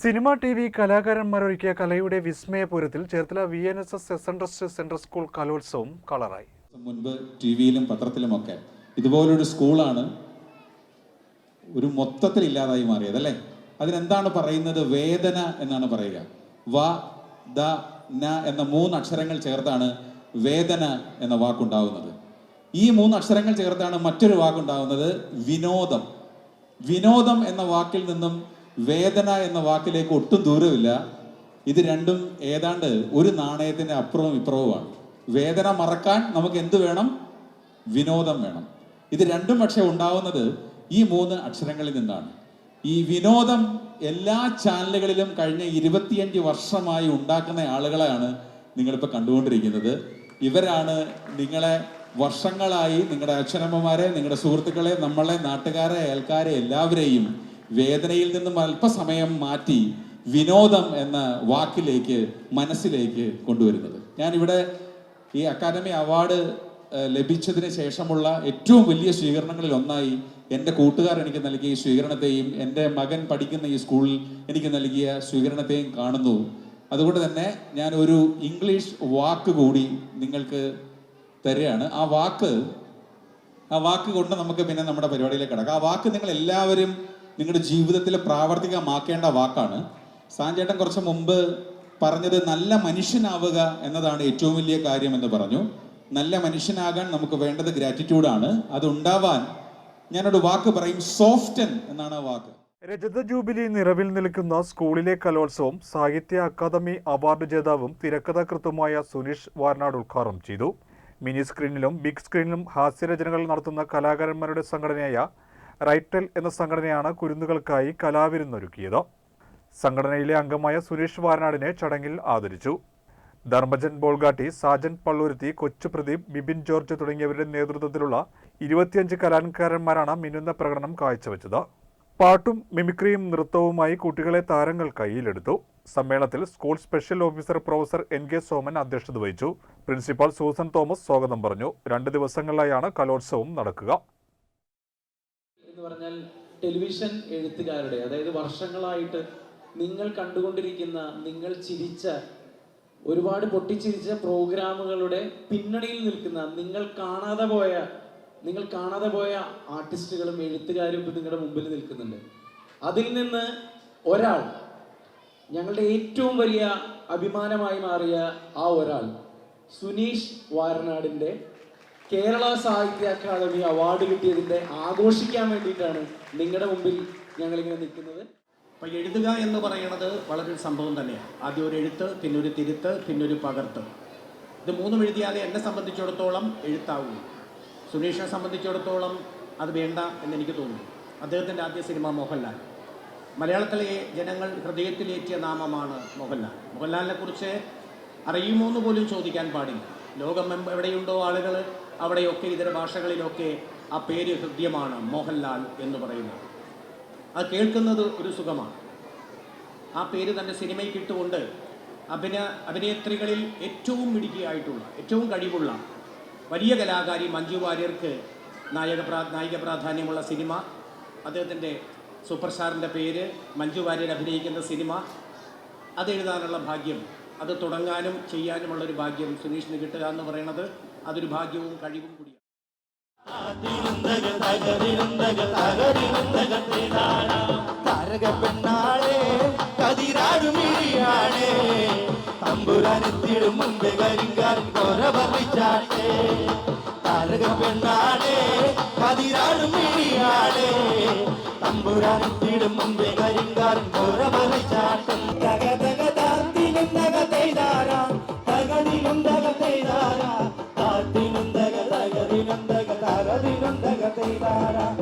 Cinema T V കലാകാരന്മാരൊരുക്കിയ കലയുടെ വിസ്മയപൂരത്തിൽ Cherthala V N S S S central school കലോത്സവം കളറായി. മുൻപ് ടി വിയിലും പത്രത്തിലുമൊക്കെ ഇതുപോലൊരു സ്കൂളാണ് ഒരു മൊത്തത്തിൽ ഇല്ലാതായി മാറിയത് അല്ലേ? അതിനെന്താണ് പറയുന്നത്? വേദന എന്നാണ് പറയുക. വ ദ ന എന്ന മൂന്ന് അക്ഷരങ്ങൾ ചേർത്താണ് വേദന എന്ന വാക്കുണ്ടാവുന്നത്. ഈ മൂന്ന് അക്ഷരങ്ങൾ ചേർത്താണ് മറ്റൊരു വാക്കുണ്ടാവുന്നത് വിനോദം. വിനോദം എന്ന വാക്കിൽ നിന്നും വേദന എന്ന വാക്കിലേക്ക് ഒട്ടും ദൂരമില്ല. ഇത് രണ്ടും ഏതാണ്ട് ഒരു നാണയത്തിന്റെ അപ്പുറവും ഇപ്പുറവുമാണ്. വേദന മറക്കാൻ നമുക്ക് എന്ത് വേണം? വിനോദം വേണം. ഇത് രണ്ടും പക്ഷെ ഉണ്ടാവുന്നത് ഈ മൂന്ന് അക്ഷരങ്ങളിൽ നിന്നാണ്. ഈ വിനോദം എല്ലാ ചാനലുകളിലും കഴിഞ്ഞ ഇരുപത്തിയഞ്ച് വർഷമായി ഉണ്ടാക്കുന്ന ആളുകളെയാണ് നിങ്ങളിപ്പോൾ കണ്ടുകൊണ്ടിരിക്കുന്നത്. ഇവരാണ് നിങ്ങളെ വർഷങ്ങളായി നിങ്ങളുടെ അച്ഛനമ്മമാരെ നിങ്ങളുടെ സുഹൃത്തുക്കളെ നമ്മളെ നാട്ടുകാരെ അയൽക്കാരെ എല്ലാവരെയും വേദനയിൽ നിന്നും അല്പസമയം മാറ്റി വിനോദം എന്ന വാക്കിലേക്ക് മനസ്സിലേക്ക് കൊണ്ടുവരുന്നത്. ഞാനിവിടെ ഈ അക്കാദമി അവാർഡ് ലഭിച്ചതിന് ശേഷമുള്ള ഏറ്റവും വലിയ സ്വീകരണങ്ങളിൽ ഒന്നായി എന്റെ കൂട്ടുകാർ എനിക്ക് നൽകിയ ഈ സ്വീകരണത്തെയും എന്റെ മകൻ പഠിക്കുന്ന ഈ സ്കൂളിൽ എനിക്ക് നൽകിയ സ്വീകരണത്തെയും കാണുന്നു. അതുകൊണ്ട് തന്നെ ഞാൻ ഒരു ഇംഗ്ലീഷ് വാക്ക് കൂടി നിങ്ങൾക്ക് തരികയാണ്. ആ വാക്ക് ആ വാക്ക് കൊണ്ട് നമുക്ക് പിന്നെ നമ്മുടെ പരിപാടിയിലേക്ക് കിടക്കാം. ആ വാക്ക് നിങ്ങൾ എല്ലാവരും നിങ്ങളുടെ ജീവിതത്തിൽ പ്രാവർത്തികമാക്കേണ്ട വാക്കാണ്. സാഞ്ചേട്ടൻ കുറച്ച് മുമ്പ് പറഞ്ഞത് നല്ല മനുഷ്യനാവുക എന്നതാണ് ഏറ്റവും വലിയ കാര്യം എന്ന് പറഞ്ഞു. നല്ല മനുഷ്യനാകാൻ നമുക്ക് വേണ്ടത് ഗ്രാറ്റിറ്റ്യൂഡാണ് അത് ഉണ്ടാവാൻ ഞാനൊരു വാക്ക് പറയും സോഫ്റ്റൻ എന്നാണ് ആ വാക്ക്. രജത ജൂബിലി നിറവിൽ നിൽക്കുന്ന സ്കൂളിലെ കലോത്സവം സാഹിത്യ അക്കാദമി അവാർഡ് ജേതാവും തിരക്കഥാകൃത്തുമായ സുനീഷ് വാർനാട് ഉദ്ഘാടനം ചെയ്തു. മിനി സ്ക്രീനിലും ബിഗ് സ്ക്രീനിലും ഹാസ്യരചനകൾ നടത്തുന്ന കലാകാരന്മാരുടെ സംഘടനയായ റൈറ്റൽ എന്ന സംഘടനയാണ് കുരുന്നുകൾക്കായി കലാവിരുന്നൊരുക്കിയത്. സംഘടനയിലെ അംഗമായ സുരേഷ് വാരനാടിനെ ചടങ്ങിൽ ആദരിച്ചു. ധർമ്മജൻ ബോൾഗാട്ടി സാജൻ പള്ളൂരുത്തി കൊച്ചു പ്രദീപ് ബിബിൻ ജോർജ് തുടങ്ങിയവരുടെ നേതൃത്വത്തിലുള്ള ഇരുപത്തിയഞ്ച് കലാകാരന്മാരാണ് മിന്നുന്ന പ്രകടനം കാഴ്ചവെച്ചത്. പാട്ടും മിമിക്രിയും നൃത്തവുമായി കുട്ടികളെ താരങ്ങൾ കയ്യിലെടുത്തു. സമ്മേളനത്തിൽ school special officer professor N K Soman അധ്യക്ഷത വഹിച്ചു. പ്രിൻസിപ്പാൾ സൂസൻ തോമസ് സ്വാഗതം പറഞ്ഞു. രണ്ട് ദിവസങ്ങളിലായാണ് കലോത്സവം നടക്കുക. എന്ന് പറഞ്ഞാൽ ടെലിവിഷൻ എഴുത്തുകാരുടെ അതായത് വർഷങ്ങളായിട്ട് നിങ്ങൾ കണ്ടുകൊണ്ടിരിക്കുന്ന നിങ്ങൾ ചിരിച്ച ഒരുപാട് പൊട്ടിച്ചിരിച്ച പ്രോഗ്രാമുകളുടെ പിന്നണിയിൽ നിൽക്കുന്ന നിങ്ങൾ കാണാതെ പോയ നിങ്ങൾ കാണാതെ പോയ ആർട്ടിസ്റ്റുകളും എഴുത്തുകാരും ഇപ്പം നിങ്ങളുടെ മുമ്പിൽ നിൽക്കുന്നുണ്ട്. അതിൽ നിന്ന് ഒരാൾ ഞങ്ങളുടെ ഏറ്റവും വലിയ അഭിമാനമായി മാറിയ ആ ഒരാൾ സുനീഷ് വാരനാടിന്റെ കേരള സാഹിത്യ അക്കാദമി അവാർഡ് കിട്ടിയതിന്റെ ആഘോഷിക്കാൻ വേണ്ടിയിട്ടാണ് നിങ്ങളുടെ മുമ്പിൽ ഞങ്ങളിങ്ങനെ നിൽക്കുന്നത്. അപ്പോൾ എഴുതുക എന്ന് പറയുന്നത് വളരെ സംഭവം തന്നെയാണ്. ആദ്യം ഒരു എഴുത്ത് പിന്നെ ഒരു തിരുത്ത് പിന്നെ ഒരു പകർത്ത്. ഇത് മൂന്നും എഴുതിയാലേ എന്നെ സംബന്ധിച്ചിടത്തോളം എഴുത്താവുള്ളൂ. സുനീഷിനെ സംബന്ധിച്ചിടത്തോളം അത് വേണ്ട എന്ന് എനിക്ക് തോന്നുന്നു. അദ്ദേഹത്തിന്റെ ആദ്യ സിനിമ മോഹൻലാൽ. മലയാളത്തിലെ ജനങ്ങൾ ഹൃദയത്തിലേറ്റിയ നാമമാണ് മോഹൻലാൽ. മോഹൻലാലിനെ കുറിച്ച് അറിയുമോ എന്ന് പോലും ചോദിക്കാൻ പാടില്ല. ലോകം എവിടെയുണ്ടോ ആളുകൾ അവിടെയൊക്കെ ഇതര ഭാഷകളിലൊക്കെ ആ പേര് ഹൃദ്യമാണ് മോഹൻലാൽ എന്ന് പറയുന്നത്. അത് കേൾക്കുന്നത് ഒരു സുഖമാണ്. ആ പേര് തന്റെ സിനിമയ്ക്ക് കിട്ടുകൊണ്ട് അഭിനയ അഭിനേത്രികളിൽ ഏറ്റവും മിടുക്കിയായിട്ടുള്ള ഏറ്റവും കഴിവുള്ള വലിയ കലാകാരി മഞ്ജു വാര്യർക്ക് നായക പ്രാ നായിക പ്രാധാന്യമുള്ള സിനിമ. അദ്ദേഹത്തിന്റെ സൂപ്പർ സ്റ്റാറിന്റെ പേര് മഞ്ജു വാര്യർ അഭിനയിക്കുന്ന സിനിമ. അത് എഴുതാനുള്ള ഭാഗ്യം അത് തുടങ്ങാനും ചെയ്യാനുമുള്ള ഒരു ഭാഗ്യം സുനീഷിന് കിട്ടുക എന്ന് പറയുന്നത് അതൊരു ഭാഗ്യവും കഴിവും കൂടിയാണ്. താരക പെണ്ണാളെ കതിരാടുമിഴിയാളെ തമ്പുരാനെത്തിടും മുമ്പേ കരിങ്കാരൻ കൊര പറിച്ചാട്ടെ താരക പെണ്ണാളെ കതിരാടുമിഴിയാളെ തമ്പുരാനെത്തിയിടും മുമ്പേ കരിങ്കാരൻ കൊര പറിച്ചാട്ടെ We got a.